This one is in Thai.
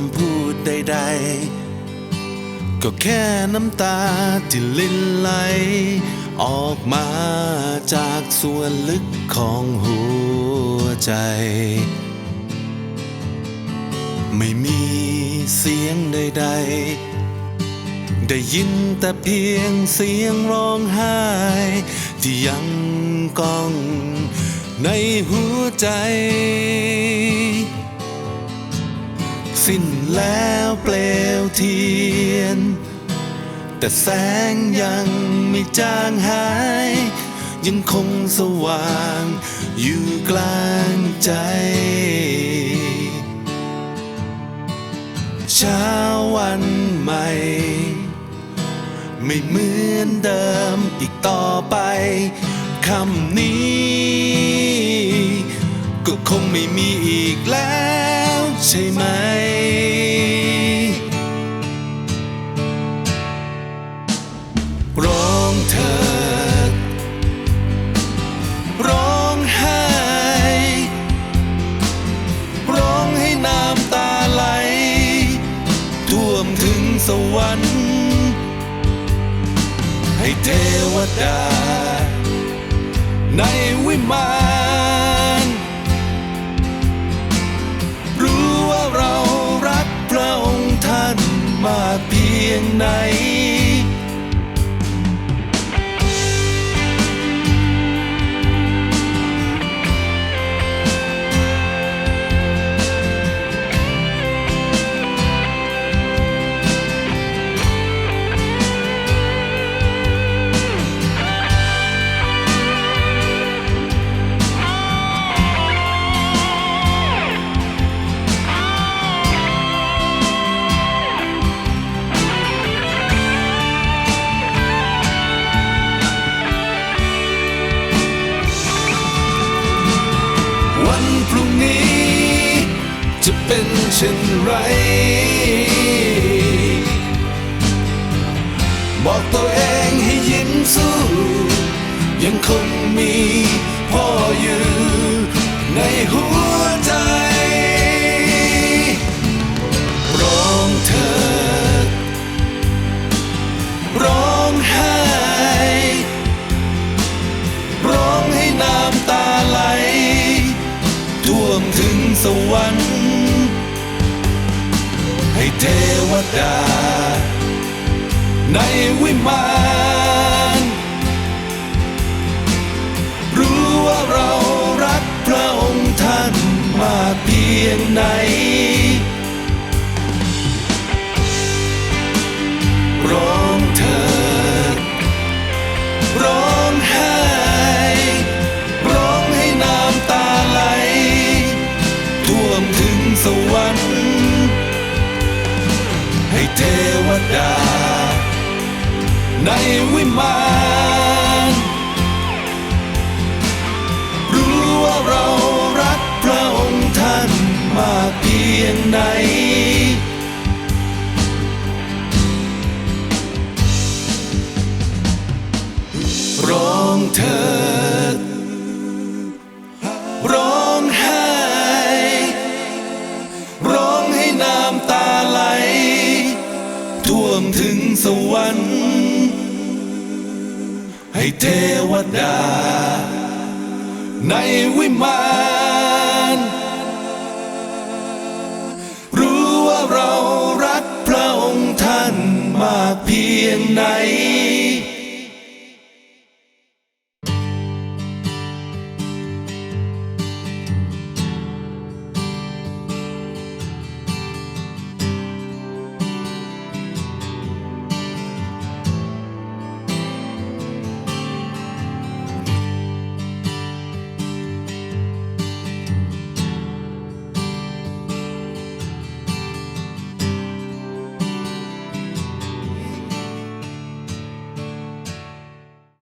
ำพูดใด ๆ ก็แค่น้ำตาที่ลินไหล ออกมาจากส่วนลึกของหัวใจ ไม่มีเสียงใด ๆได้ยินแต่เพียงเสียงร้องไห้ ที่ยังก้องในหัวใจ สิ้นแล้วเปลวเทียน แต่แสงยังไม่จางหาย ยังคงสว่างอยู่กลางใจ เช้าวันใหม่ ไม่เหมือนเดิมอีกต่อไปคำนี้ ก็คงไม่มีอีกแล้ว ใช่ไหม ร้องเถิดร้องไห้ ร้องให้น้ำตาไหล ท่วมถึงสวรรค์ ให้เทวดา ในวิมาน ยงไห จะเป็นเช่นไร บอกตัวเองให้ยิ้มสู้ ยังคงมีพ่ออยู่ในหัวใจร้องเถิดร้องไห้ร้องให้น้ำตาไหลท่วมถึงสวรรค์ เทวดา ในวิมานรู้ว่าเรารักพระองค์ท่านมาเพียงไหน ร้อง เทวดา ในวิมานรู้ว่าเรารักพระองค์ท่านมากเพียงไหนร้องเถิด ให้เทวดา ในวิมานรู้ว่าเรารักพระองค์ท่านมากเพียงไหน